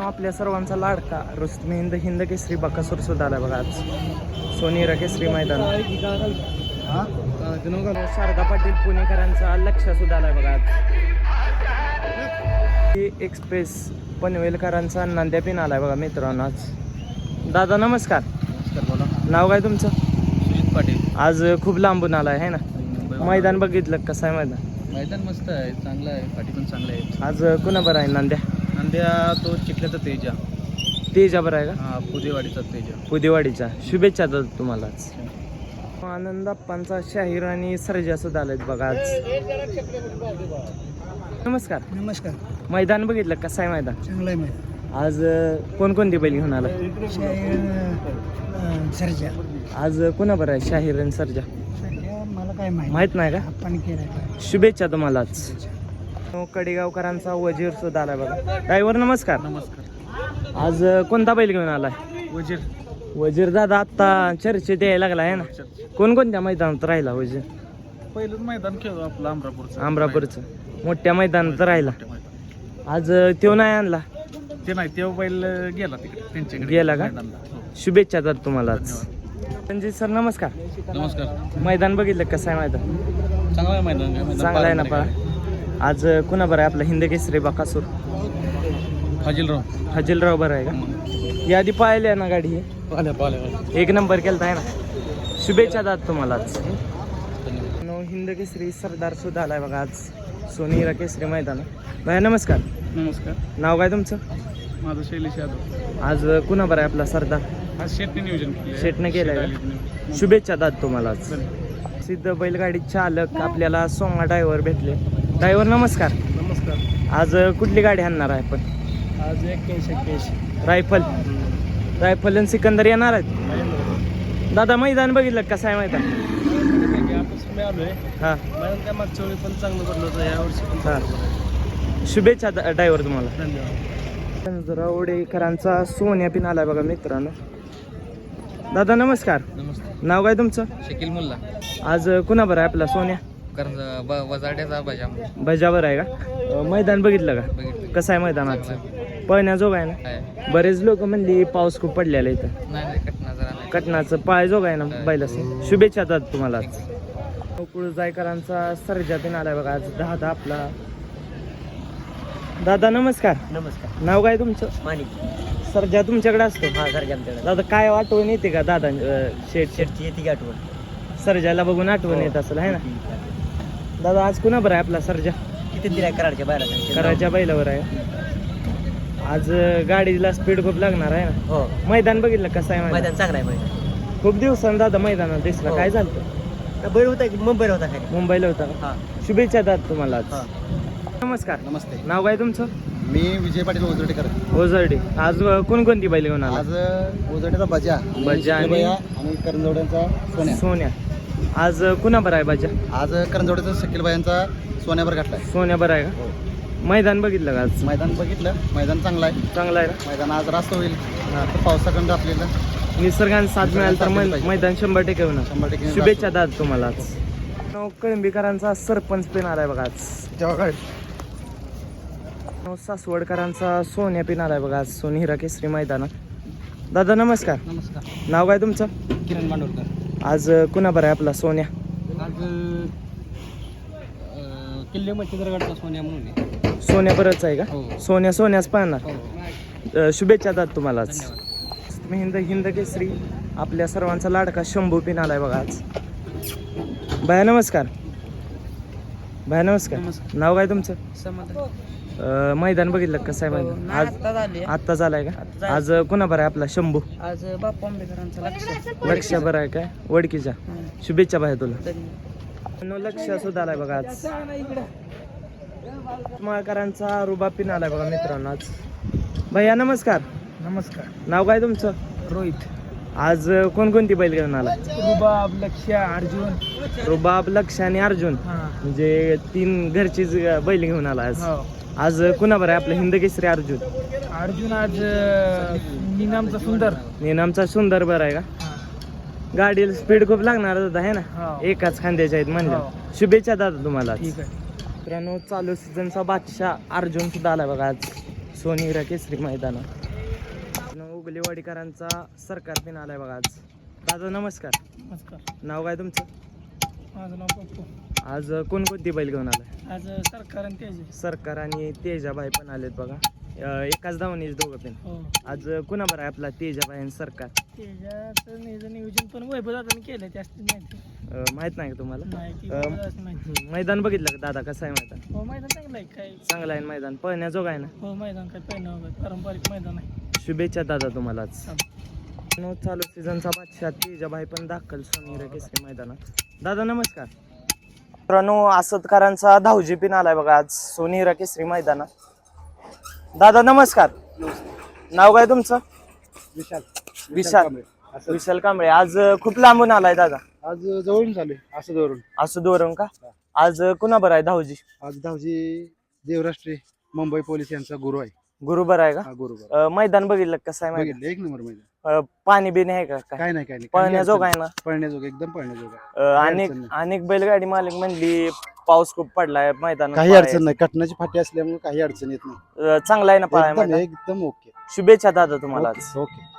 आपल्या सर्वांचा लाडका रुस्तमी हिंद हिंद केसरी बकासूर सुद्धा आला बघा आज. सोनेरा केसरी मैदान. शारदा पाटील पुणेकरांचा लक्ष सुद्धा आलाय बघा आज. ही एक्सप्रेस पनवेलकरांचा नांद्या पिन आलाय बघा मित्रांनो आज. दादा नमस्कार. बोला. नाव काय तुमचं? सुजित पाटील. आज खूप लांबून आलाय है ना? मैदान बघितलं कसं आहे मैदान? मैदान मस्त आहे चांगलं आहे पाठी पण चांगलं आहे. आज कुणा बरं आहे नांद्या? नांद्या तो चिखल्याचा तेजा. तेजा बरं आहे का? हा पुदेवाडीचा तेजा. पुदेवाडीच्या शुभेच्छा दादा तुम्हालाच आनंद अप्पांचा शाहीर आणि सर्जा सुद्धा आलेत बघा आज. नमस्कार. नमस्कार. मैदान बघितलं कसं आहे मैदान? चांगलं आहे माहिती आज कोणकोणती बैल घेऊन आला? सरजा. आज कुणा बरं आहे शाहीर आणि सर्जा? मला काय माहिती नाही का? आपण केलं शुभेच्छा तुम्हालाच कडेगावकरांचा वजीर सुद्धा आलाय बघा. ड्रायव्हर नमस्कार. नमस्कार. आज कोणता बैल घेऊन आलाय? वजीर. वजीर दादा आत्ता चर्चेत यायला लागला आहे ना? कोणकोणत्या मैदानात राहिला वजीर? पहिलंच मैदान खेळलो आपलं अमरापूरचं अमरापूरचं मोठ्या मैदानात राहिला. आज त्यो नाही आणला? ते नाही तेव्हा बैल गेला तिकडे त्यांच्याकडे. गेला का? हो. शुभेच्छा दादा तुम्हालाच रणजित सर नमस्कार. नमस्कार. मैदान बघितलं कसं आहे मैदान? चांगलं आहे मैदान चांगला आहे ना पळा आज कुणा बरं आहे आपला हिंद केसरी बकासूर आहे. फाजीलराव हजीलराव बरं आहे का? यादी पाहिली आहे ना गाडी ही? पाले पाले एक नंबर केलता आहे ना? शुभेच्छा दादा तुम्हालाच नो हिंद केसरी सरदार सुद्धा आलाय बघा आज. सोनीरा केसरी मैदान. भैया नमस्कार. नमस्कार. नाव काय तुमचं? माझं शैलेश यादव. आज कुणा बरं आहे आपला सरदार? आज शेटने नियोजन केलं शेटने केलंय का? शुभेच्छा दादा तुम्हालाच सिद्ध बैलगाडी चालक आपल्याला सोंगा ड्रायव्हर भेटले. ड्रायव्हर नमस्कार. नमस्कार. आज कुठली गाडी आणणार आहे आपण? आज एक्क्याऐंशी एक्क्याऐंशी. रायफल. रायफल आणि सिकंदर येणार आहेत? दादा मैदान बघितलं कसं आहे मैदान? हां. पण पण हां. शुभेच्छा ड्रायव्हर तुम्हाला. धन्यवाद. रवडेकरांचा सोन्या पिन आलाय बघा मित्रांनो. दादा नमस्कार. नमस्ते. नाव काय तुमचं? शकील मुल्ला. आज कुणा बरं आहे आपला सोन्या? कारण वजाड्याचा बजाम बजावर आहे का? मैदान बघितलं का? कसं आहे मैदानाचं पळण्याजोग आहे. ना? बरेच लोक म्हणली पाऊस खूप पडलेला इथं. नाही नाही कटना जरा नाही. कटनाचं पायजोग आहे ना बैलास शुभेच्छा दादा तुम्हाला जायकरांचा सर्जा पिन आलाय बघा आज. दहा दहा आपला. दादा नमस्कार. नमस्कार. नाव काय तुमचं? माणिक. सर्जा तुमच्याकडे असतो? हा सरजा आमच्याकडे. दादा काय आठवण येते का दादा शेठ शेठ शेटची येते की आठवण? सर्जाला बघून आठवण येत असेल आहे ना? दादा आज कुणा बरं आहे आपला सर्जा? किती दिलाय कराडच्या बाहेर कराच्या बैलावर आहे. आज गाडीला स्पीड खूप लागणार आहे ना? हो. मैदान बघितलं कसं आहे मैदान? मैदान चांगलं आहे मैदान. खूप दिवसांनी दादा मैदानात दिसला. हो. काय झालं बैल होता की मुंबईला होता खाली मुंबईला होता. का? हा. शुभेच्छा दादा तुम्हाला आज. हा. नमस्कार. नमस्ते. नाव काय तुमचं? मी विजय पाटील ओझरडेकर. ओझरडी. आज अं, कोणकोणती बैल घेऊन आला? आज ओझरडेचा बजा बजा आणि- करंजवड्यांचा सोन्या. सोन्या. आज कुणा बरं आहे बाजा आज करंजवड्याचा शकीलबायांचा सोन्यावर घातलाय. सोन्या बरं आहे का? मैदान बघितलं का आज? मैदान बघितलं. मैदान चांगलं आहे. चांगलं आहे मैदान आज रास्त होईल. हा. पावसाकडं आपल्याला निसर्गाने साथ मिळाल तर मै- मैदान शंभर टक्के होणार. शंभर टक्के शुभेच्छा दादा तुम्हाला आज. नाव कळंबीकरांचा सरपंच पेन आलाय बघा आज. जेव्हा नाव सासवडकरांचा सोन्या पिन आलाय बघा आज. सोनी हिरा केसरी मैदानात. दादा नमस्कार. नमस्कार. नाव काय तुमचं? किरण मांडवरकर आज कुणा बरं आहे आपला सोन्या? किल्ले मच्छिंद्रगडचा सोन्या म्हणून आहे. सोन्या बरंच आहे का? हो. सोन्या सोन्याच पाहणार. हो. शुभेच्छा दादा तुम्हाला आज. तुम्ही हिंद हिंद केसरी आपल्या सर्वांचा लाडका शंभू पिन आलाय बघा आज. बाया नमस्कार. बाया नमस्कार. नाव काय तुमचं? अं, मैदान बघितलं कसं आहे मैदान आज झाले आत्ता झालाय का. आज कुणा बरं आहे आपला? शंभू. आज बापू आंबेडकरांचं लक्ष. लक्ष बरं आहे काय? वडकीच्या. शुभेच्छा भाई तुला. नो लक्ष सुद्धा आलाय बघा आज. माळकरांचा रुबा पिन आलाय बघा मित्रांनो आज. भैया नमस्कार. नमस्कार. नाव काय तुमचं? रोहित. आज अं, कोणकोणती बैल घेऊन आला? रुबाब लक्ष अर्जुन. रुबाब लक्ष आणि अर्जुन. हा. म्हणजे तीन घरचीच अं, बैल घेऊन आला आज. हो. आज अं, कुणा बरं आहे आपलं हिंद केसरी अर्जुन? अर्जुन आज निनामचा सुंदर. नेनामचा सुंदर बरं आहे का? गाडीला स्पीड खूप लागणार होता आहे ना? हो. एकाच खांद्याच्या आहेत म्हणलं. हो. शुभेच्छा दादा तुम्हाला ठीक आहे. मित्रांनो चालू सीझनचा बादशाह अर्जुन सुद्धा आलाय बघा आज. सोनीरा केसरी मैदानात. उगलेवाडीकरांचा सरकार पिन आलाय बघा आज. दादा नमस्कार. नमस्कार. नाव काय तुमचं? माझं नाव पप्पू. आज कोणकोणती बैल घेऊन आलाय? आज सरकार आणि तेज. सरकार आणि तेजाबाई पण आलेत बघा. अं, एकाच धावणीच दोघं पण. हो. आज कुणा बरं आहे आपला तेजाबाई आणि सरकार? तेजाचं नियोजन नियोजन पण वैभव दादाने केलं जास्त माहिती अं, माहीत नाही का तुम्हाला? माहिती अं, वैभव दादाचं माहिती. हम्म, मैदान बघितलं का दादा? कसं आहे मैदान? हो मैदान चांगलं आहे काय चांगलं आहे ना मैदान? पळण्याजोग आहे ना? हो मैदान काय पारंपरिक मैदान आहे. शुभेच्छा दादा तुम्हाला आज. नो चालू सीझनचा बादशाह तेजाबाई पण दाखल सोनीरा केसरी मैदानात. दादा नमस्कार. मित्रांनो आसदकरांचा धावजी पिन आलाय बघा आज सोनीरा केसरी मैदानात. दादा नमस्कार. नाव काय तुमचं? विशाल. विशाल. विशाल कांबळे. आज खूप लांबून आलाय दादा. आज जवळून झाले असं धरून. असं दोरम का? आज कुणा बरं आहे धावजी? आज धावजी देवराष्ट्री मुंबई पोलीस यांचा गुरु आहे. गुरु बरं आहे का? हा. अं, मैदान बघितलं का? कसं आहे मैदान? बघितलं एक नंबर मैदान. अं, पाणी बिणी आहे का? काय? काय नाही काय नाही. पळण्याजोग आहे ना? पळण्याजोग एकदम पळण्याजोग. आहे. अं, अनेक अडचण नाही. अनेक बैलगाडी मालक म्हणली पाऊस खूप पडलाय मैदान काही अडचण नाही. कटनाची फाटी असल्यामुळे काही अडचण येत नाही. चांगला आहे ना पाळाय एकदम मैदान? एकदम ओके. शुभेच्छा दादा तुम्हाला आज. ओके.